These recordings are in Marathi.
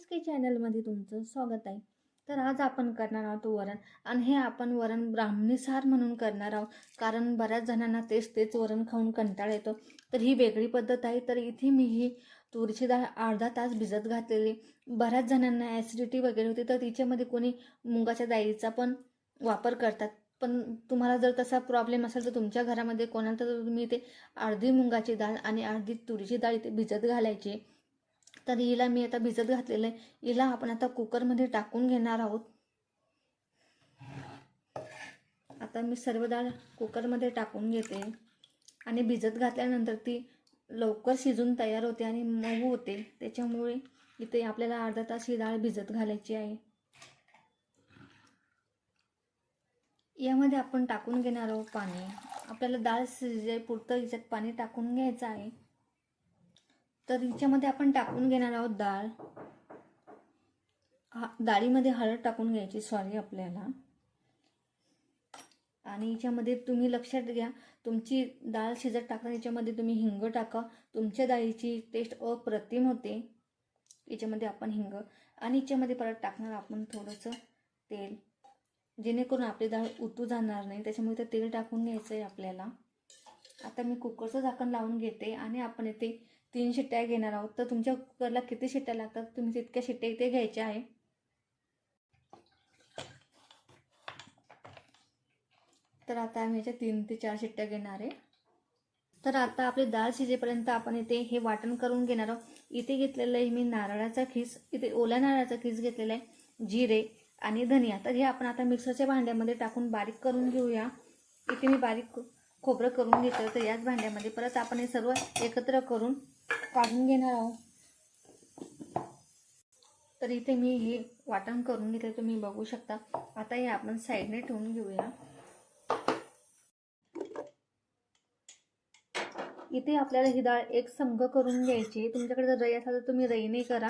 एस के चॅनलमध्ये तुमचं स्वागत आहे. तर आज आपण करणार आहोत वरण आणि हे आपण वरण ब्राह्मणीसार म्हणून करणार आहोत. कारण बऱ्याच जणांना तेच तेच वरण खाऊन कंटाळा येतो. तर ही वेगळी पद्धत आहे. तर इथे मी ही तुरीची डाळ अर्धा तास भिजत घातलेली. बऱ्याच जणांना ॲसिडिटी वगैरे होती तर तिच्यामध्ये कोणी मुगाच्या डाळीचा पण वापर करतात. पण तुम्हाला जर तसा प्रॉब्लेम असेल तर तुमच्या घरामध्ये कोणाला तर तुम्ही ते अर्धी मुगाची डाळ आणि अर्धी तुरीची डाळ इथे भिजत घालायची. तर हिला मी आता भिजत घातलेलं आहे. हिला आपण आता कुकरमध्ये टाकून घेणार आहोत. आता मी सर्व डाळ कुकरमध्ये टाकून घेते. आणि भिजत घातल्यानंतर ती लवकर शिजून तयार होते आणि मऊ होते. त्याच्यामुळे इथे आपल्याला अर्धा तास ही डाळ भिजत घालायची आहे. यामध्ये आपण टाकून घेणार आहोत पाणी. आपल्याला डाळ शिजेपुरतं हिच्यात पाणी टाकून घ्यायचं आहे. तर हिच्यामध्ये आपण टाकून घेणार आहोत डाळ. हा डाळीमध्ये हळद टाकून घ्यायची सॉरी आपल्याला. आणि हिच्यामध्ये तुम्ही लक्षात घ्या तुमची डाळ शिजत टाकताना याच्यामध्ये तुम्ही हिंग टाका. तुमच्या डाळीची टेस्ट अप्रतिम होते. याच्यामध्ये आपण हिंग आणि याच्यामध्ये परत टाकणार आपण थोडंसं तेल. जेणेकरून आपली डाळ उतू जाणार नाही त्याच्यामुळे ते तेल टाकून घ्यायचं आहे आपल्याला. आता मी कुकरचं झाकण लावून घेते आणि आपण इथे तीन शिट्ट्या घेणार आहोत. तर तुमच्या कुकरला किती शिट्ट्या लागतात? तुम्ही तितक्या शिट्ट्या इथे घ्यायच्या आहे. तर आता आम्ही याच्या तीन ते चार शिट्ट्या घेणार आहे. तर आता आपली डाळ शिजेपर्यंत आपण इथे हे वाटण करून घेणार आहोत. इथे घेतलेलं आहे मी नारळाचा खीस. इथे ओल्या नारळाचा खीस घेतलेला आहे. जिरे आणि धनिया. तर हे आपण आता मिक्सरच्या भांड्यामध्ये टाकून बारीक करून घेऊया. इथे मी बारीक खोबरं करून घेतलं. तर याच भांड्यामध्ये परत आपण हे सर्व एकत्र करून काढून घेणार आहोत. तर इथे मी हे वाटण करून घेते तुम्ही बघू शकता. आता हे आपण साईडने ठेवून घेऊया. इथे आपल्याला ही डाळ एक संघ करून घ्यायची. तुमच्याकडे जर रई असाल तर तुम्ही रईने करा.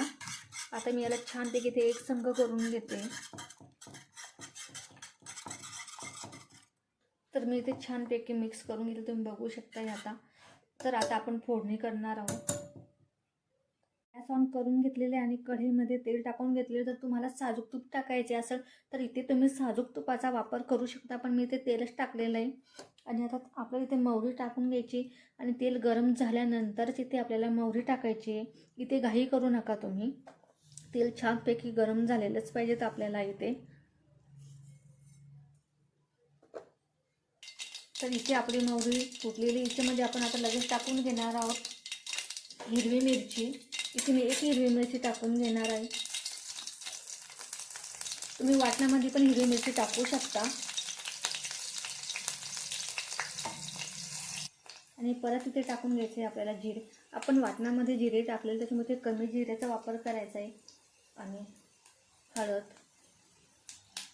आता मी याला छानपैकी इथे एक संघ करून घेते. तर मी इथे छानपैकी मिक्स करून घेते तुम्ही बघू शकता आता. तर आता आपण फोडणी करणार आहोत. गॅस ऑन करून घेतलेले आणि कढईमध्ये तेल टाकून घेतलेले जर तुम्हाला साजूक तूप टाकायचे असेल तर इथे तुम्ही साजूक तुपाचा वापर करू शकता पण मी इथे तेलच टाकलेलं आहे. आणि आता आपल्याला इथे मोहरी टाकून घ्यायची आणि तेल गरम झाल्यानंतरच इथे आपल्याला मोहरी टाकायची आहे. इथे घाई करू नका तुम्ही. तेल छानपैकी गरम झालेलंच पाहिजेत आपल्याला इथे. तर इथे आपली मोहरी फुटलेली म्हणजे आपण आता लगेच टाकून घेणार आहोत हिरवी मिरची. इथे मी एक हिरवी मिरची टाकून घेणार आहे. तुम्ही वाटणामध्ये पण हिरवी मिरची टाकू शकता. आणि परत इथे टाकून घ्यायचे आपल्याला जिरे. आपण वाटणामध्ये जिरे टाकलेले त्याच्यामध्ये ते कमी जिऱ्याचा वापर करायचा आहे. आणि हळद.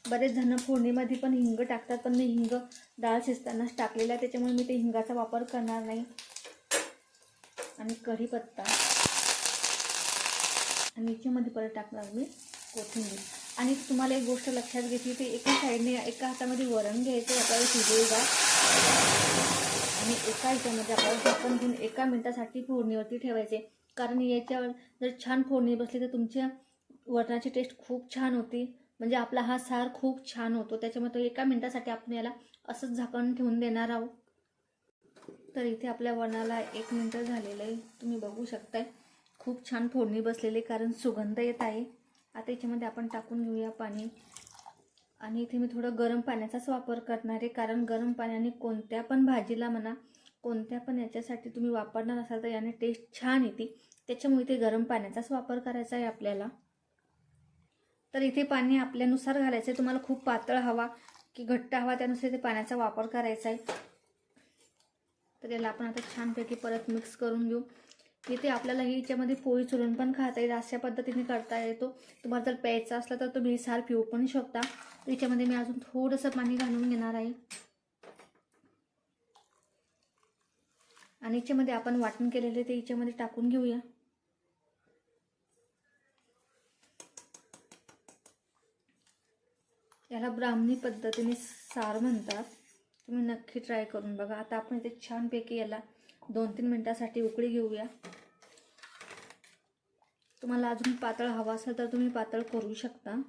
बरेच जण फोडणीमध्ये पण हिंग टाकतात पण मी हिंग डाळ शिजतानाच टाकलेला आहे त्याच्यामुळे मी ते हिंगाचा वापर करणार नाही. आणि कढीपत्ता. आणि याच्यामध्ये परत टाकणार मी कोथिंबीर. आणि तुम्हाला एक गोष्ट लक्षात घेतली ते एका साईडने एका हातामध्ये वरण घ्यायचं आपल्याला शिजेगा आणि एका ह्याच्यामध्ये आपल्याला झाकण घेऊन एका मिनटासाठी फोडणीवरती ठेवायचे. कारण याच्यावर जर छान फोडणी बसली तर तुमच्या वरणाची टेस्ट खूप छान होती. म्हणजे आपला हा सार खूप छान होतो. त्याच्यामुळे तो एका मिनटासाठी आपण याला असंच झाकण ठेवून देणार आहोत. तर इथे आपल्या वरणाला एक मिनटं झालेलं आहे. तुम्ही बघू शकताय. खूप छान फोडणी बसलेली कारण सुगंध येत आहे. आता याच्यामध्ये आपण टाकून घेऊया पाणी. आणि इथे मी थोडं गरम पाण्याचाच वापर करणार आहे कारण गरम पाण्याने कोणत्या पण भाजीला म्हणा कोणत्या पण याच्यासाठी तुम्ही वापरणार असाल तर याने टेस्ट छान येते. त्याच्यामुळे इथे गरम पाण्याचाच वापर करायचा आहे आपल्याला. तर इथे पाणी आपल्यानुसार घालायचं आहे. तुम्हाला खूप पातळ हवा की घट्ट हवा त्यानुसार इथे पाण्याचा वापर करायचा आहे. तर याला आपण आता छानपैकी परत मिक्स करून घेऊ. इथे आपल्याला याच्यामध्ये पोळी चुरून पण खाता येईल अशा पद्धतीने करता येतो. तुम्हाला जर प्यायचा असला तर तुम्ही सार पिऊ पण शकता. याच्यामध्ये मी अजून थोडंसं पाणी घालून घेणार आहे. आणि याच्यामध्ये आपण वाटण केलेले ते याच्यामध्ये टाकून घेऊया. याला ब्राह्मणी पद्धतीने सार म्हणतात. तुम्ही नक्की ट्राय करून बघा. आता आपण इथे छानपैकी याला दोन तीन मिनटासाठी उकळी घेऊया. तुम्हाला अजून पातळ हवा असेल तर तुम्ही पातळ करू शकता.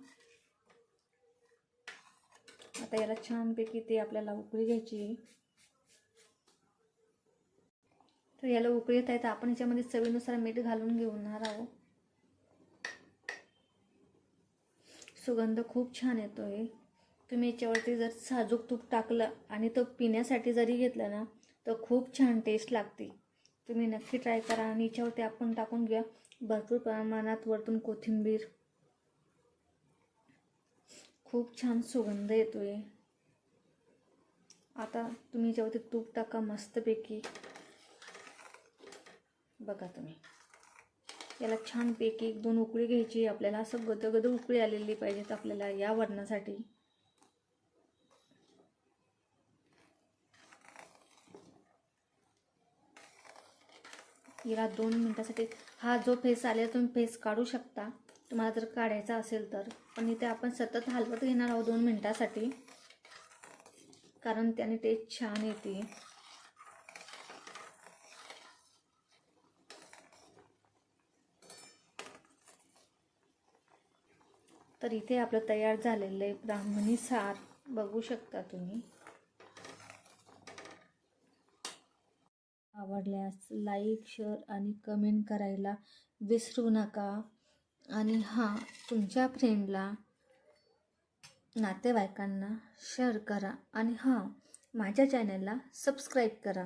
आता याला छानपैकी ते आपल्याला उकळी घ्यायची. तर याला उकळी येत आहे तर आपण याच्यामध्ये चवीनुसार मीठ घालून घेणार आहोत. सुगंध खूप छान येतोय. तुम्ही याच्यावरती जर साजूक तूप टाकलं आणि तो पिण्यासाठी जरी घेतलं ना तर खूप छान टेस्ट लागते. तुम्ही नक्की ट्राय करा आणि याच्यावरती आपण टाकून घ्या भरपूर प्रमाणात वरतून कोथिंबीर. खूप छान सुगंध येतोय. आता तुम्ही याच्यावरती तूप टाका मस्तपैकी. बघा तुम्ही. याला छानपैकी एक दोन उकळी घ्यायची. आपल्याला असं गदगद उकळी आलेली पाहिजेत आपल्याला या वरणासाठी. याला दोन मिनटासाठी. हा जो फेस आलेला तुम्ही फेस काढू शकता. तुम्हाला जर काढायचा असेल तर. पण इथे आपण सतत हलवत घेणार आहोत दोन मिनटासाठी. कारण त्याने टेस्ट छान येते. तर इथे आपलं तयार झालेलं आहे ब्राह्मणी सार. बघू शकता तुम्ही. आवडल्यास लाईक शेअर आणि कमेंट करायला विसरू नका. आणि हां तुमच्या फ्रेंडला नातेवाईकांना शेअर करा. आणि हां माझ्या चॅनलला सबस्क्राईब करा.